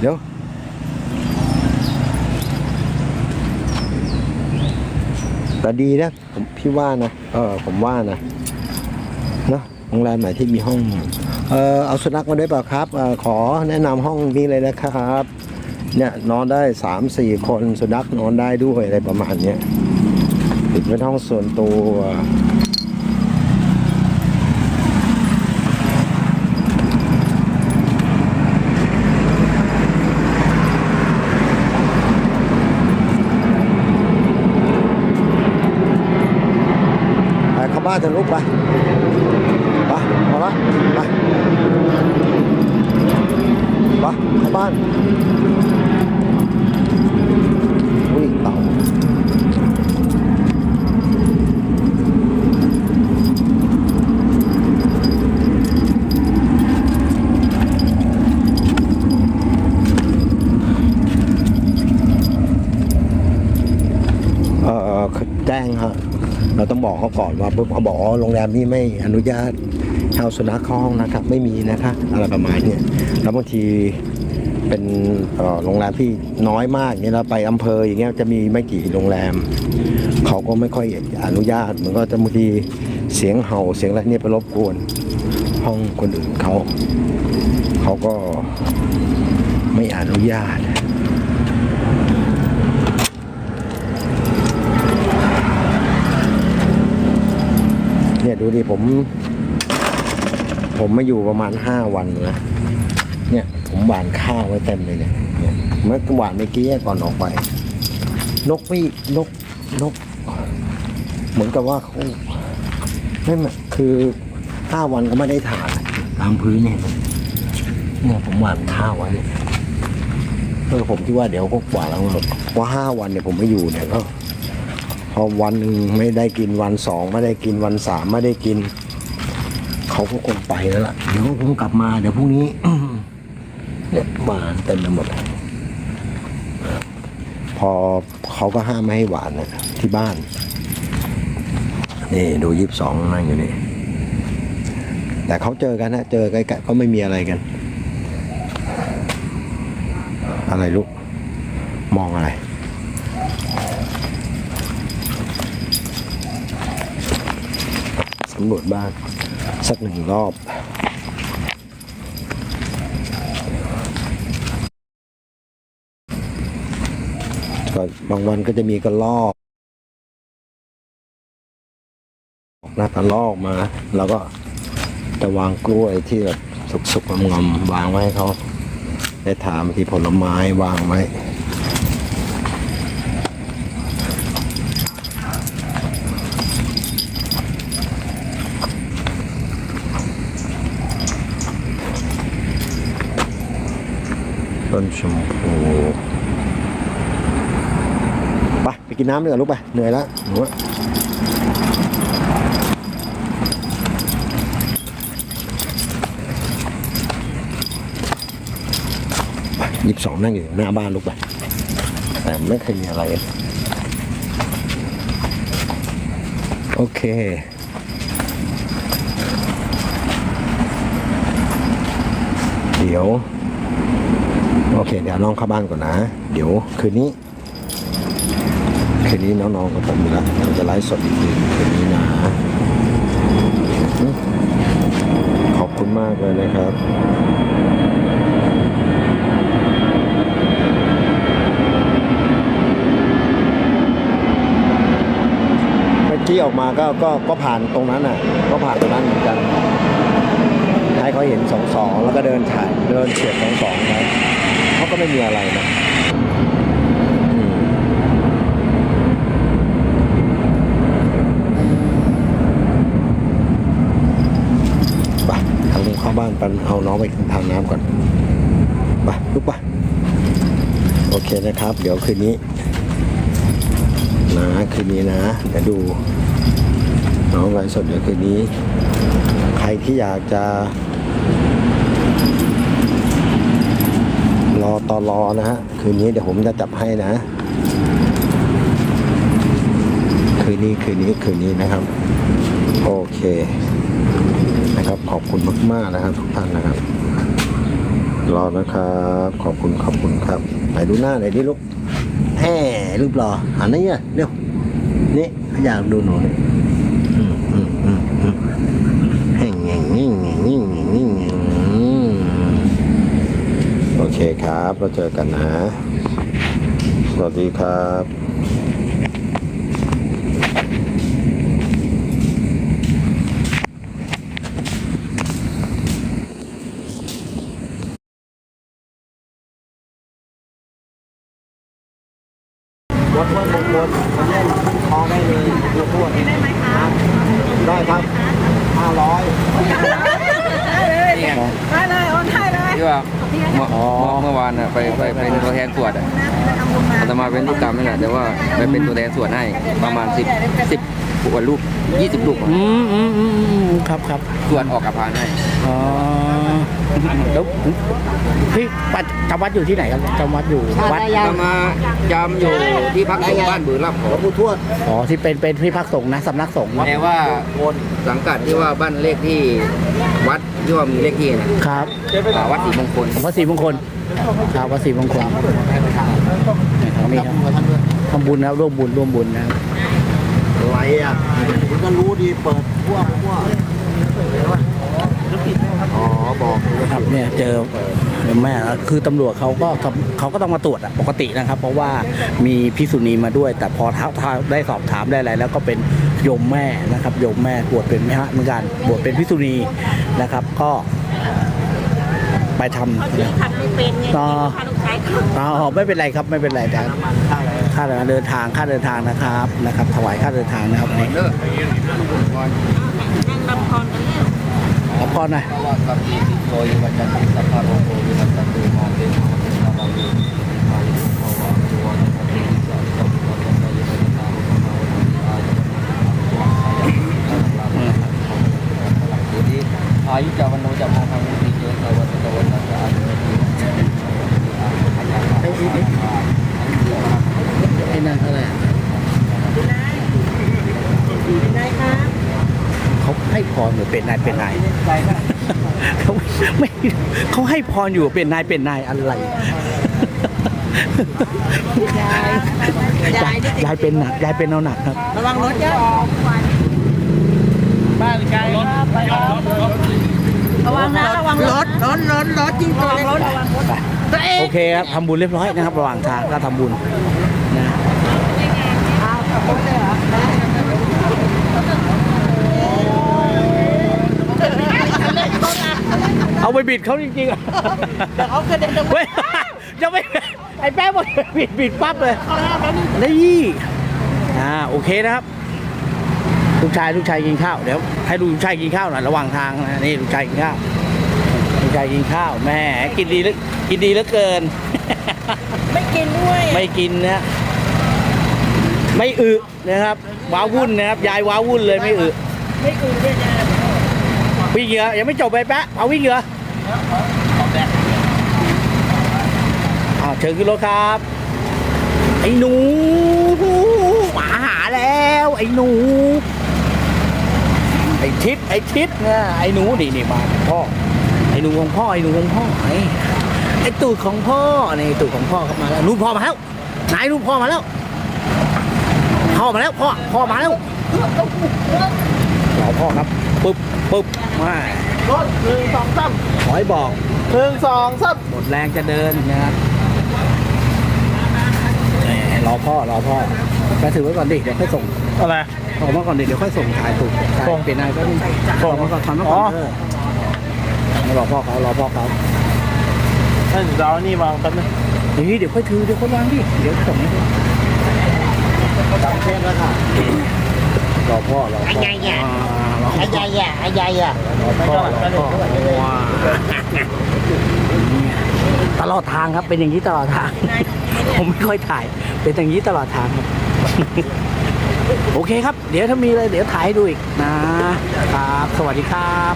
เดี๋ยวแต่ดีนะผมพี่ว่านะเออผมว่านะเนอะโรงแรมไหนที่มีห้องเออเอาสุนัขมาด้วยเปล่าครับออขอแนะนำห้องนี้เลยนะครับ เนี่ยนอนได้สามสี่คนสุนัขนอนได้ด้วยอะไรประมาณเนี้ยติดเป็นห้องส่วนตัว ไปเข้าบ้านเถอะลูกไป ไปพอละไป ไปเข้าบ้านอุ้ยเต่าเออแจ้งฮะ เราต้อง บอกเขาก่อนว่าปุ๊บเขาบอกอ๋อโรงแรมนี้ไม่อนุญาตให้เอาสุนัขเข้าห้องนะครับ ไม่มีนะคะอะไรประมาณเนี้ยแล้วบางทีเป็นโรงแรมที่น้อยมากเนี่ยเราไปอำเภออย่างเงี้ยจะมีไม่กี่โรงแรม เขาก็ไม่ค่อยอนุญาตมันก็จะบางทีเสียงเห่าเสียงอะไรเนี่ยไปรบกวนห้องคนอื่นเขา เขาก็ไม่อนุญาต เนี่ยดูดิผม ผมมาอยู่ประมาณห้าวันนะเนี่ย ผมหวานข้าวไว้เต็มเลยเนี่ยเมื่อหวานเมื่อกี้ก่อนออกไป นกไม่นกนก เหมือนกับว่าเขาไม่มาคือห้าวันก็ไม่ได้ถ่านตามพื้นเนี่ยเนี่ยผมหวานข้าวไว้เนี่ออผมคิดว่าเดี๋ยวก็หวาแล้วว่าห้าวันเนี่ยผมไม่อยู่เนี่ยก็ พอวันหนึ่งไม่ได้กินวันสองไม่ได้กินวันสามไม่ได้กิน เขาก็คงไปแล้วล่ะเดี๋ยวผมกลับมาเดี๋ยวพรุ่งนี้เนี่ยหวานเต็มไปหมดเลยพอเขาก็ห้ามไม่ให้หวานนะที่บ้าน นี่ดูยี่สิบสองนั่งอยู่นี่ แต่เขาเจอกันนะเจอกันก็ไม่มีอะไรกัน อะไรลูก มองอะไร สำรวจบ้านสักหนึ่งรอบก็บางวันก็จะมีกระลอกนะกระลอกมา แล้วก็จะวางกล้วยที่แบบสุกๆงอมๆวางไว้ให้เขาได้ถามที่ผลไม้วางไว้ ต้นชมพูไปไปกินน้ำดีกว่าลูกไปเหนื่อยแล้วหนูอะยี่สิบสองนั่งอยู่หน้าบ้านลูกไปแต่ไม่เคยมีอะไร โอเคเดี๋ยว โอเค เดี๋ยวน้องเข้าบ้านก่อนนะ เดี๋ยวคืนนี้ คืนนี้น้องๆกับผมมีละเราจะไลฟ์สดอีกทีคืนนี้นะ ขอบคุณมากเลยนะครับเมื่อกี้ออกมาก็ก็ก็ผ่านตรงนั้นอะ ก็ผ่านตรงนั้นเหมือนกันให้เขาเห็นสองสองแล้วก็เดินถ่ายเดินเฉียดสองสองไป เขาก็ไม่มีอะไรนะไปทางเข้าบ้านไปเอาน้องไปทางน้ำก่อนไปลุกไปโอเคนะครับ เดี๋ยวคืนนี้นะคืนนี้นะเดี๋ยวดูน้องไลฟ์สดเดี๋ยวคืนนี้ ใครที่อยากจะ ตอรอนะฮะ คืนนี้เดี๋ยวผมจะจับให้นะ คืนนี้คืนนี้คืนนี้นะครับ โอเค นะครับขอบคุณมากๆนะครับทุกท่านนะครับ รอนะครับ ขอบคุณขอบคุณครับ ไหนดูหน้าหน่อยดิลูกแหมรูปหล่อหันนี่เนี่ยเร็วนี่อยากดูหนูนี่อืมอืมอืมอืมแห่งแห่งนิ่งแห่งนิ่งแห่งนิ่งแห่งอืมโอเคครับ เราเจอกันนะสวัสดีครับวัดห้วยมงคลมาเล่นคอได้เลยดูทั่วได้ไหมคะได้ครับห้าร้อย นี่ไง ได้เลยโอนให้เลย ที่ว่า เมื่อเมื่อวานน่ะไปไปเป็นตัวแทนสวดอะอาตมาเป็นลูกกรรมนี่แหละแต่ว่าไปเป็นตัวแทนสวดให้ประมาณสิบสิบกว่าลูกยี่สิบลูกอะอืมอืมอืมอืมครับครับสวดออกกับพานให้อ๋อ แล้วพี่ปัจจำวัดอยู่ที่ไหนครับจำวัดอยู่วัดอาตมาจำอยู่ที่พักสงฆ์บ้านบือรับขหลอวงปู่ทวดอ๋อที่เป็นเป็นที่พักสงฆ์นะสำนักสงฆ์แต่ว่าสังกัดที่ว่าบ้านเลขที่วัดที่ว่ามีเลขที่นะครับอ่าวัดศรีมงคลวัดศรีมงคลครับวัดศรีมงคลนี่ครับทำบุญนะครับร่วมบุญร่วมบุญนะครับอะไรอะคุณก็รู้ดีเปิดพวกพวกอ๋อ บอกเลยครับเนี่ยเจอแม่คือตำรวจเขาก็ทำเขาก็ต้องมาตรวจอะปกตินะครับ เพราะว่ามีพิษุณีมาด้วย แต่พอท้าท้าได้สอบถามได้อะไรแล้วก็เป็นโยมแม่นะครับโยมแม่บวชเป็นแม่ฮะเหมือนกันบวชเป็นพิษุณีนะครับ ก็ไปทำขับไม่เป็นไงต่อพาลูกชายขับอ๋อไม่เป็นไรครับไม่เป็นไรแต่ค่าเดินทางค่าเดินทางนะครับนะครับ ถวายค่าเดินทางนะครับอันนี้เลิกนั่งรับพรกันเนี่ยข อพรหน่อยเพราะว่าสัพพิติโยวัจจันติสัพพะโรโควินัสตุมาเตมาเตมาบาลีมาลิภาวะตุวะนะติสัพพะโรโควินัสตุมาเตมาอายุจาวันโนจะมองทางนิเยสวัสดิ์วัสดิ์จะอายุดี ไอ้นั่นเท่าไหร่ ได้ครับ เขาให้ พรหรือเป็นนายเป็นนายเขาไม่เขาให้พรอยู่เป็นนายเป็นนายอะไรยายยายยายเป็นหนักยายเป็นเอาหนักครับระวังรถเยอะบ้านไกลรถระวังนะระวังรถรถรถรถจริงตัวรถโอเคครับทำบุญเรียบร้อยนะครับ ระหว่างทางก็ทำบุญนะเอา ไปบิดเขาจริงๆอะเดี๋ยวเขากระเด็นลงเว้ยยังไม่ไอ้แป๊บบอกบิดบิดปั๊บเลยนี่อ่าโอเคนะครับ ลูกชายลูกชายกินข้าวเดี๋ยวให้ลูกชายกินข้าวหน่อยระหว่างทางนะนี่ลูกชายกินข้าวลูกชายกินข้าวแม่กินดีเหลือกินดีเหลือเกิน ไม่กินด้วยไม่กินนะไม่อึนะครับว้าวุ่นนะครับยายว้าวุ่นเลยไม่อึไม่กินด้วยนะ วิ่งเหรอยังไม่จบไปแปะเอาวิ่งเหรอ อ้าวเชิญขึ้นรถครับ ไอ้หนูหมาหาแล้ว ไอ้หนู ไอ้ชิดไอ้ชิดนะไอ้หนูนี่นี่มาพ่อไอ้หนูของพ่อไอ้หนูของพ่อไอ้ไอ้ตูดของพ่อนี่ตูดของพ่อเข้ามาแล้วนูพ่อมาแล้วไหนนู่นพ่อมาแล้วพ่อมาแล้วพ่อพ่อมาแล้วรอพ่อครับปึ๊บปึ๊บมา รถหนึ่งสองสามขอให้บอกหนึ่งสองสามหมดแรงจะเดินนะครับแหมรอพ่อรอพ่อไปถือไว้ก่อนดิเดี๋ยวค่อยส่งอะไรออกมาก่อนดิเดี๋ยวค่อยส่งถ่ายถูกถ่ายส่งเป็นนายก็นี่ส่งออกมาก่อนทำมาอ๋ก่ออนเออมารอพ่อเขารอพ่อเขาท่านเรานี่วางแป๊บนึงเฮ้ยเดี๋ยวค่อยถือเดี๋ยวค่อยวางดิเดี๋ยวส่งให้ดูจำเทปแล้วค่ะ รอพ่อรอพ่อใหญ่ใหญ่อ่ารอพ่อใหญ่ใหญ่ใหญ่ใหญ่รอพ่อรอพ่อว้าตลอดทางครับเป็นอย่างนี้ตลอดทาง ผมไม่ค่อยถ่าย เป็นอย่างนี้ตลอดทางครับโอเคครับ เดี๋ยวถ้ามีอะไรเดี๋ยวถ่ายให้ดูอีกนะครับ สวัสดีครับ